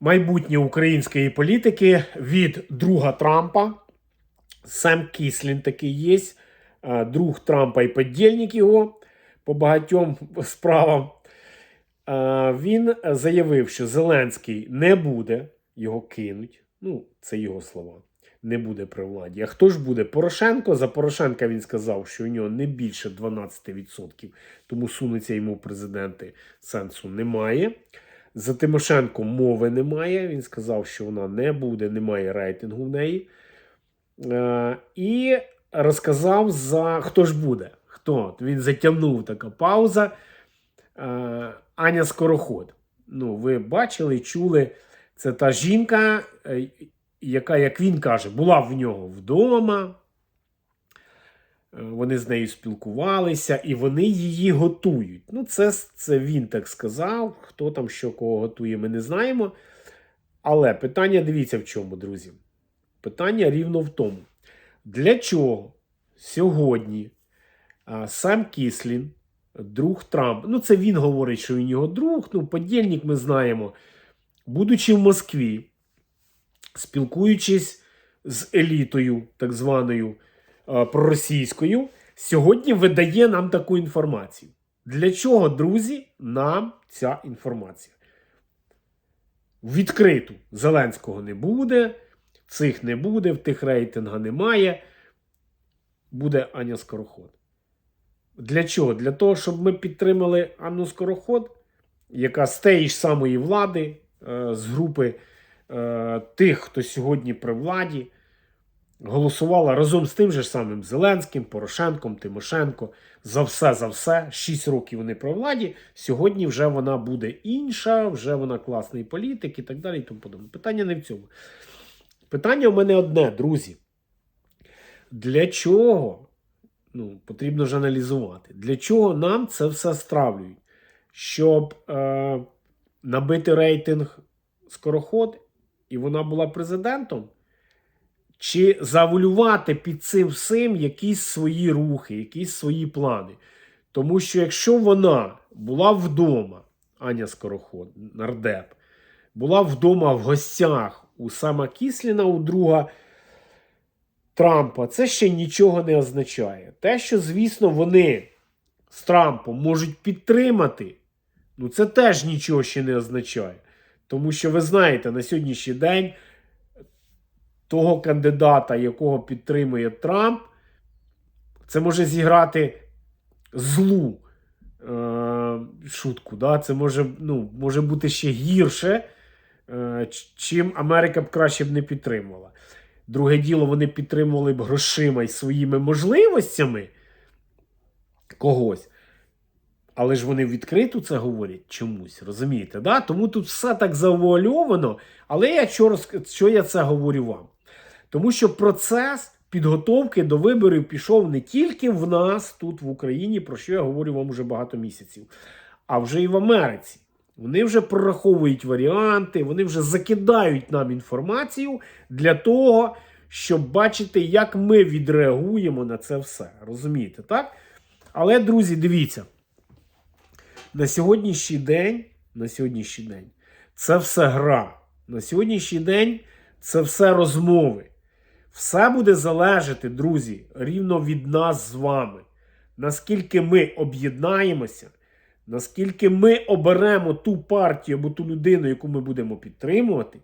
майбутнє української політики від друга Трампа. Сем Кіслін такий є. Друг Трампа і подільник його по багатьом справам. Він заявив, що Зеленський не буде його кинуть. Ну, це його слова. Не буде при владі. А хто ж буде? Порошенко. За Порошенка він сказав, що у нього не більше 12%, тому сунуться йому президенти сенсу немає. За Тимошенко мови немає. Він сказав, що вона не буде, немає рейтингу в неї. Е, і розказав за хто ж буде. Хто? Він затягнув така пауза. Е, Аня Скороход. Ну, ви бачили, чули. Це та жінка, е, яка, як він каже, була в нього вдома. Е, Вони з нею спілкувалися, і вони її готують. Ну, це, це він так сказав. Хто там що кого готує, ми не знаємо. Але питання дивіться в чому, друзі. Питання рівно в тому, для чого сьогодні а, сам Кіслін, друг Трампа, ну це він говорить, що він його друг, ну, подільник ми знаємо, будучи в Москві, спілкуючись з елітою, так званою проросійською, сьогодні видає нам таку інформацію. Для чого, друзі, нам ця інформація? Відкриту Зеленського не буде, цих не буде, в тих рейтинга немає. Буде Аня Скороход. Для чого? Для того, щоб ми підтримали Анну Скороход, яка з тієї ж самої влади, е, з групи е, тих, хто сьогодні при владі, голосувала разом з тим же самим Зеленським, Порошенком, Тимошенко. За все, за все. Шість років вони при владі. Сьогодні вже вона буде інша, вже вона класний політик і так далі. І тому подобне. Питання не в цьому. Питання у мене одне, друзі. Для чого? Ну, потрібно ж аналізувати. Для чого нам це все стравлюють? Щоб е, набити рейтинг скороход, і вона була президентом? Чи завулювати під цим всім якісь свої рухи, якісь свої плани? Тому що якщо вона була вдома, Аня Скороход, нардеп, була вдома в гостях у Сама Кісліна, у друга Трампа, це ще нічого не означає. Те, що, звісно, вони з Трампом можуть підтримати, ну це теж нічого ще не означає. Тому що ви знаєте, на сьогоднішній день того кандидата, якого підтримує Трамп, це може зіграти злу е, шутку. Да? Це може, ну, може бути ще гірше, е, чим Америка б краще б не підтримувала. Друге діло, вони підтримували б грошима і своїми можливостями когось. Але ж вони відкрито це говорять чомусь, розумієте? Да? Тому тут все так завуальовано. Але я що, що я це говорю вам? Тому що процес підготовки до виборів пішов не тільки в нас тут в Україні, про що я говорю вам уже багато місяців, а вже і в Америці. Вони вже прораховують варіанти, вони вже закидають нам інформацію для того, щоб бачити, як ми відреагуємо на це все. Розумієте, так? Але, друзі, дивіться, на сьогоднішній день, на сьогоднішній день це все гра. На сьогоднішній день це все розмови. Все буде залежати, друзі, рівно від нас з вами. Наскільки ми об'єднаємося, наскільки ми оберемо ту партію або ту людину, яку ми будемо підтримувати,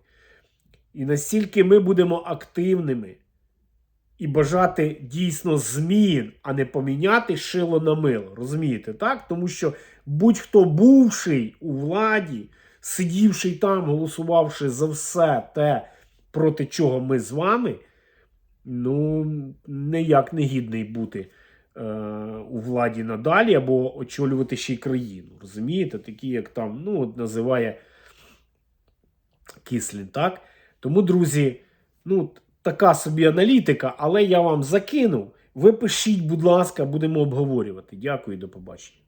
і настільки ми будемо активними і бажати дійсно змін, а не поміняти шило на мило. Розумієте, так? Тому що будь-хто бувший у владі, сидівший там, голосувавши за все те, проти чого ми з вами, ну, ніяк не гідний бути е, у владі надалі або очолювати ще й країну. Розумієте? Такі, як там, ну, от називає Кислін, так? Тому, друзі, ну, така собі аналітика, але я вам закинув. Ви пишіть, будь ласка, будемо обговорювати. Дякую, до побачення.